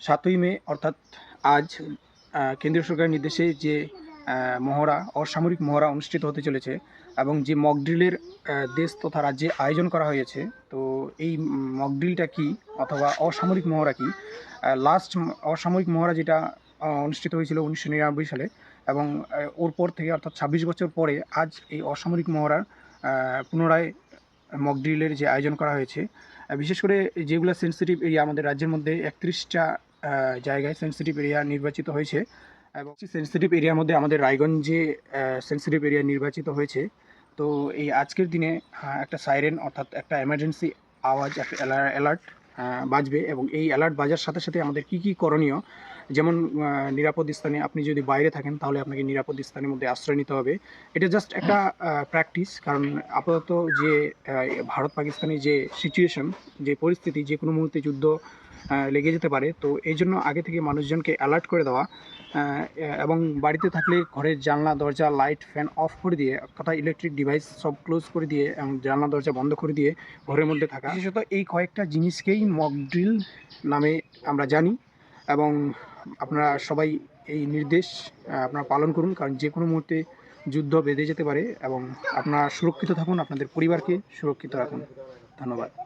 সাতই মে অর্থাৎ আজ কেন্দ্রীয় সরকারের নির্দেশে যে মহড়া অসামরিক মহড়া অনুষ্ঠিত হতে চলেছে এবং যে মক ড্রিলের আহ, দেশ তথা রাজ্যে আয়োজন করা হয়েছে তো এই মক ড্রিলটা কী অথবা অসামরিক মহড়া কী? লাস্ট অসামরিক মহড়া যেটা অনুষ্ঠিত হয়েছিল উনিশশো নিরানব্বই সালে এবং ওর পর থেকে অর্থাৎ ছাব্বিশ বছর পরে আজ এই অসামরিক মহড়ার পুনরায় মক ড্রিলের যে আয়োজন করা হয়েছে বিশেষ করে যেগুলো সেন্সিটিভ এরিয়া আমাদের রাজ্যের মধ্যে একত্রিশটা জায়গায় সেন্সিটিভ এরিয়া নির্বাচিত হয়েছে এবং সেন্সিটিভ এরিয়ার মধ্যে আমাদের রায়গঞ্জে সেন্সিটিভ এরিয়া নির্বাচিত হয়েছে। তো এই আজকের দিনে একটা সাইরেন অর্থাৎ একটা এমার্জেন্সি আওয়াজ, একটা অ্যালার্ট বাজবে এবং এই অ্যালার্ট বাজার সাথে সাথে আমাদের কি কি করণীয় যেমন নিরাপদ স্থানে আপনি যদি বাইরে থাকেন, তাহলে আপনাকে নিরাপদ স্থানের মধ্যে আশ্রয় নিতে হবে। এটা জাস্ট একটা প্র্যাকটিস কারণ আপাতত যে ভারত পাকিস্তানের যে সিচুয়েশন যে পরিস্থিতি, যে কোনো মুহূর্তে যুদ্ধ লেগে যেতে পারে, তো এই জন্য আগে থেকে মানুষজনকে অ্যালার্ট করে দেওয়া এবং বাড়িতে থাকলে ঘরের জানলা, দরজা লাইট ফ্যান অফ করে দিয়ে, তথা ইলেকট্রিক ডিভাইস সব ক্লোজ করে দিয়ে, এবং জানলা, দরজা বন্ধ করে দিয়ে ঘরের মধ্যে থাকা। বিশেষত এই কয়েকটা জিনিসকেই মক ড্রিল নামে আমরা জানি। এবং আপনারা সবাই এই নির্দেশ আপনারা পালন করুন, কারণ যে কোনো মুহূর্তে যুদ্ধ বেঁধে যেতে পারে এবং আপনারা সুরক্ষিত থাকুন, আপনাদের পরিবারকে সুরক্ষিত রাখুন। ধন্যবাদ।